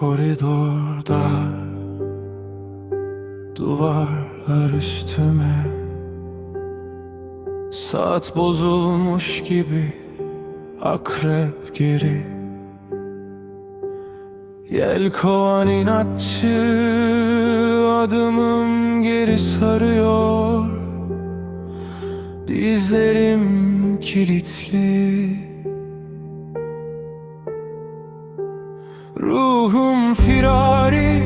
koridorda Duvarlar üstüme. Saat bozulmuş gibi Akrep geri. Yelkovan inatçı Adımım geri sarıyor. Dizlerim kilitli Ruhum firari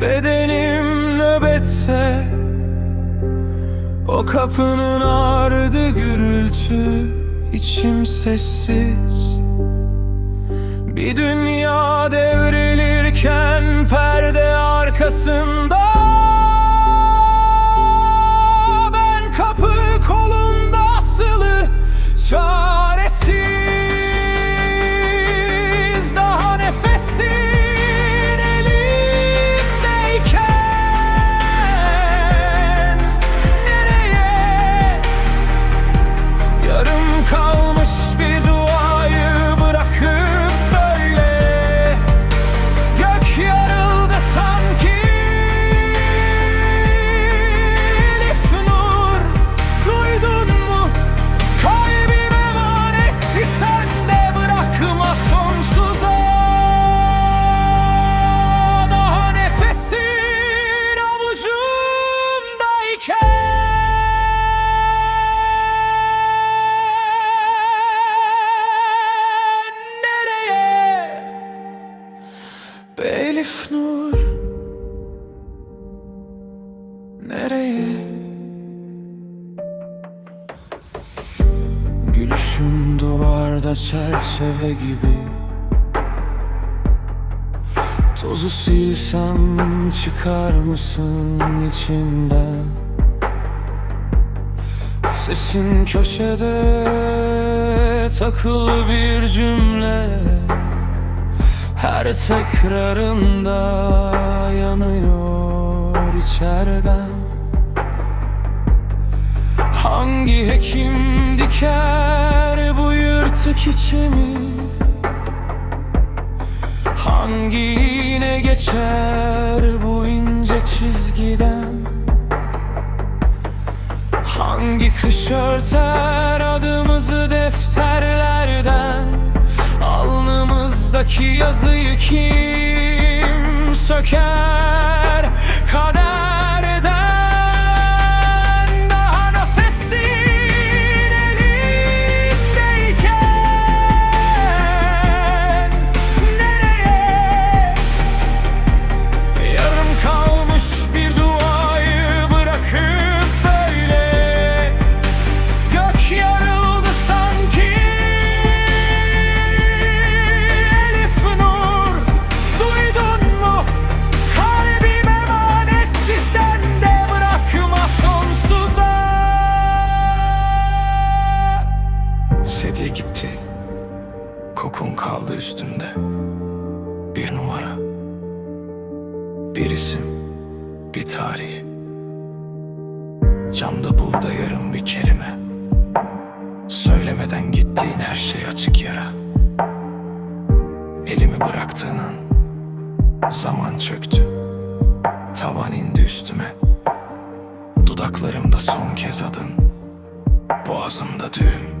Bedenim nöbetse O kapının ardı gürültü içim sessiz. Bir dünya devrilirken perde arkasında Elif Nur Nereye? Gülüşün duvarda çerçeve gibi Tozu silsem çıkar mısın içinden? Sesin köşede takılı bir cümle Her tekrarında yanıyor içeriden Hangi hekim diker bu yırtık içimi? Hangi iğne geçer bu ince çizgiden? Hangi kış örter adımızı defterlerden Alnımızdaki yazıyı kim söker? Kaderden Bir numara. Bir isim, bir tarih. Camda burada yarım bir kelime. Söylemeden gittiğin her şey açık yara. Elimi bıraktığının Zaman çöktü. Tavan indi üstüme. Dudaklarımda son kez adın. Boğazımda düğüm